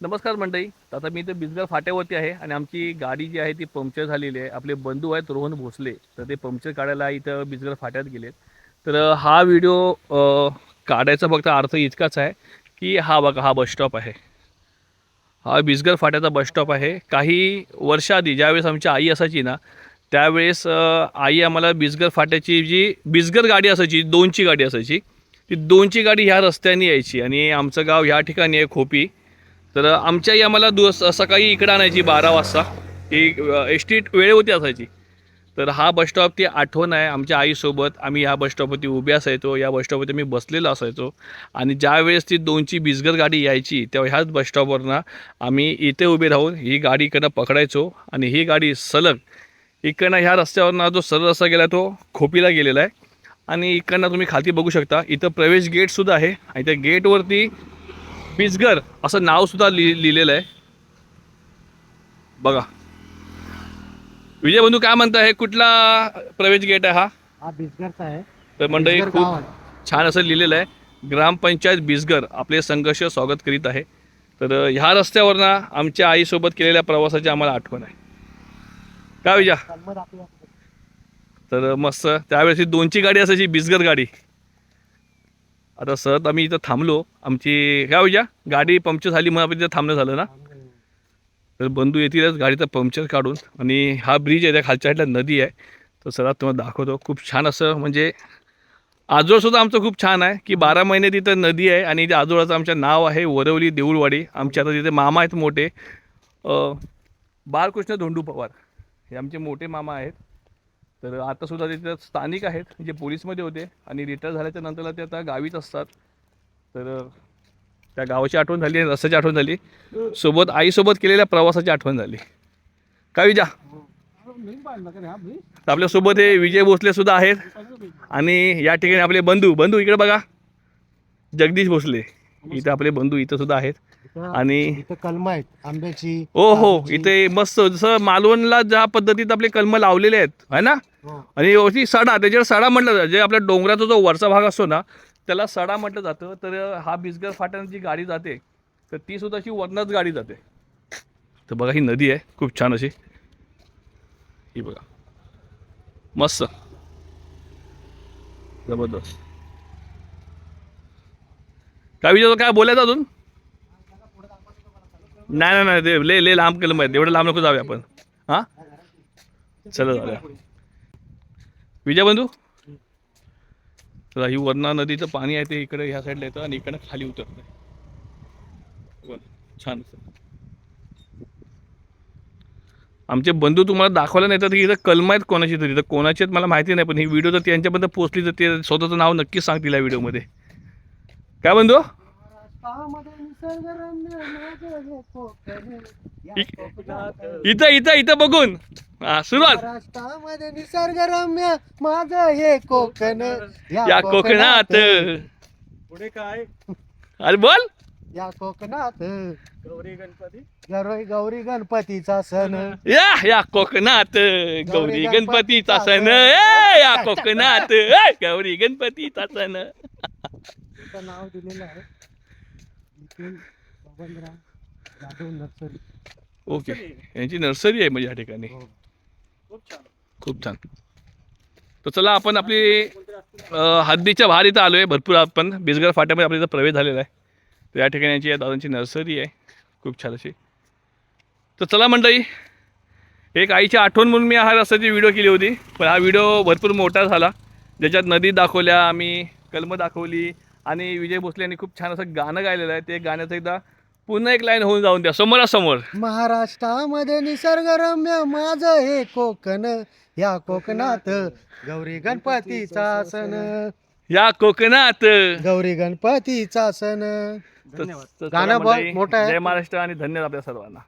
नमस्कार मंडळी. आता मी इथे बिजगर फाट्यावरती आहे आणि आमची गाडी जी आहे ती पंक्चर झालेली आहे. आपले बंधू आहेत रोहन भोसले. तर ते पंक्चर काढायला इथं बिजगर फाट्यात गेलेत. तर हा व्हिडिओ काढायचा फक्त अर्थ इतकाच आहे की हा बघा हा बसस्टॉप आहे. हा बिजगर फाट्याचा बसस्टॉप आहे. काही वर्षाआधी ज्यावेळेस आमची आई असायची ना त्यावेळेस आई आम्हाला बिजगर फाट्याची जी बिजगर गाडी असायची दोनची गाडी असायची. ती दोनची गाडी ह्या रस्त्याने यायची आणि आमचं गाव ह्या ठिकाणी आहे खोपी. तर आमच्या आई आम्हाला दु सकाळी इकडं आणायची बारा वाजता. ही एस टी वेळेवरती असायची. तर हा बसस्टॉप ती आठवण आहे आमच्या आईसोबत. आम्ही ह्या बसस्टॉपवरती उभे असायचो. या बसस्टॉपवरती मी बसलेलो असायचो. आणि ज्या वेळेस ती दोनची बिजगर गाडी यायची तेव्हा ह्याच बसस्टॉपवरनं आम्ही इथे उभे राहून ही गाडी इकडनं पकडायचो. आणि ही गाडी सलग इकडनं ह्या रस्त्यावरनं जो सरळ रस्ता गेला तो खोपीला गेलेला आहे. आणि इकडनं तुम्ही खाली बघू शकता इथं प्रवेश गेटसुद्धा आहे. आणि त्या गेटवरती बिजगर असं नावसुद्धा लि लिहिलेलं आहे. बघा. विजय बंधू काय म्हणता हे कुठला प्रवेश गेट आहे हा? हा बिजगरचा आहे. तर मंडळी खूप आहे. छान असं लिहिलेलं आहे. ग्रामपंचायत बिजगर आपले संघर्ष स्वागत करीत आहे. तर अ, ह्या रस्त्यावरनं आमच्या आईसोबत केलेल्या प्रवासाची आम्हाला आठवण आहे. काय विजा कलमद आपल्या तर मस्त. त्यावेळेस ही दोनची गाडी असायची बिजगर गाडी. आता सहज आम्ही इथं थांबलो. आमची काय विजा गाडी पंक्चर झाली मग आपण तिथं थांबणं झालं ना? तर बंधू येतीलच गाडीचं पंक्चर काढून. आणि हा ब्रिज आहे त्या खालच्या साईडला नदी आहे. तर सर तुम्हाला दाखवतो. खूप छान असं म्हणजे आजोळसुद्धा आमचं खूप छान आहे की बारा महिने तिथं नदी आहे आणि त्या आजोळाचं आमचं नाव आहे वरवली देऊळवाडी. आमच्या आता तिथे मामा आहेत मोठे. बाळकृष्ण धोंडू पवार हे आमचे मोठे मामा आहेत. तर आता सुद्धा तिथे स्थानिक आहेत जे पोलीसमध्ये होते आणि रिटायर झाल्याच्या नंतरला ते आता गावीच असतात. तर त्या गावाची आठवण झाली आणि रस्त्याची आठवण झाली. सोबत आईसोबत केलेल्या प्रवासाची आठवण झाली. काय विजा? तर आपल्यासोबत हे विजय भोसले सुद्धा आहेत. आणि या ठिकाणी आपले बंधू बंधू इकडे बघा. जगदीश भोसले. इथं आपले बंधू इथं सुद्धा आहेत. आणि कलम आहेत आंब्याची ओ हो काजूची. इथे मस्त जसं मालवणला ज्या पद्धतीत आपले कलम लावलेले आहेत है ना? हो. आणि वरती सडा त्याच्यावर सडा म्हटलं जातं जे आपल्या डोंगराचा जो वरचा भाग असतो ना त्याला सडा म्हटलं जातं तर हा बिजगर फाट्यानं जी गाडी जाते तर ती सुद्धा अशी वरनच गाडी जाते. तर बघा ही नदी आहे खूप छान अशी. ही बघा. मस्त. जबरदस्त. काय विचारतो काय बोलायचं अजून? नाही नाही नाही ते ले ले लांब केलं माहिती एवढं लांब नको जाऊया आपण. हां? चला जाऊया. विजय बंधू? चला ही वरणा नदीचं पाणी आहे ते इकडे ह्या साईडला येतं आणि इकडे खाली उतरतं छान. आमचे बंधू तुम्हाला दाखवायला नाही तर इथं कलम आहेत कोणाची तरी. तर कोणाची आहेत मला माहिती नाही पण ही व्हिडिओ जर त्यांच्यापर्यंत पोहोचली तर ते स्वतःचं नाव नक्कीच सांगतील या व्हिडिओमध्ये काय बंधू? महाराष्ट्रामध्ये निसर्गरम्य माझं हे कोकण. या इक- कोकणात- इथं इथं इथं बघून. हा सुरुवात. महाराष्ट्रामध्ये निसर्गरम्य माझं हे कोकण. या कोकणात. पुढे काय? अरे बोल. या कोकणात. गौरी गणपती? गौरी गौरी गणपतीचा सण. या या कोकणात. गौरी गणपतीचा सण. ए, या कोकणात. ए, गौरी गणपतीचा सण. नाव दिलेलं आहे. नर्सरी. ओके. यांची नर्सरी आहे म्हणजे या ठिकाणी. हो. खूप छान. तर चला आपण आपली हद्दीच्या बाहेर इथं आलो आहे भरपूर आपण बिजगर फाट्यामध्ये आपल्या इथं प्रवेश झालेला आहे. तर या ठिकाणी यांची या दादांची नर्सरी आहे. खूप छान अशी. तर चला मंडळी एक आईची आठवण म्हणून मी हा रस्त्याची व्हिडिओ केली होती. पण हा व्हिडिओ भरपूर मोठा झाला. ज्याच्यात नदी दाखवल्या आम्ही कलम दाखवली. आणि विजय भोसले यांनी खूप छान असं गाणं गायलेलं आहे. ते गाण्याचं एकदा पुन्हा एक लाईन होऊन जाऊन द्या समोरासमोर. महाराष्ट्रामध्ये निसर्गरम्य माझं हे कोकण या कोकणात गौरी गणपतीचा सण. या कोकणात. गौरी गणपतीचा सण. तर- तर गाणं बघ, मोठं आहे. जय महाराष्ट्र आणि धन्यवाद आपल्या सर्वांना.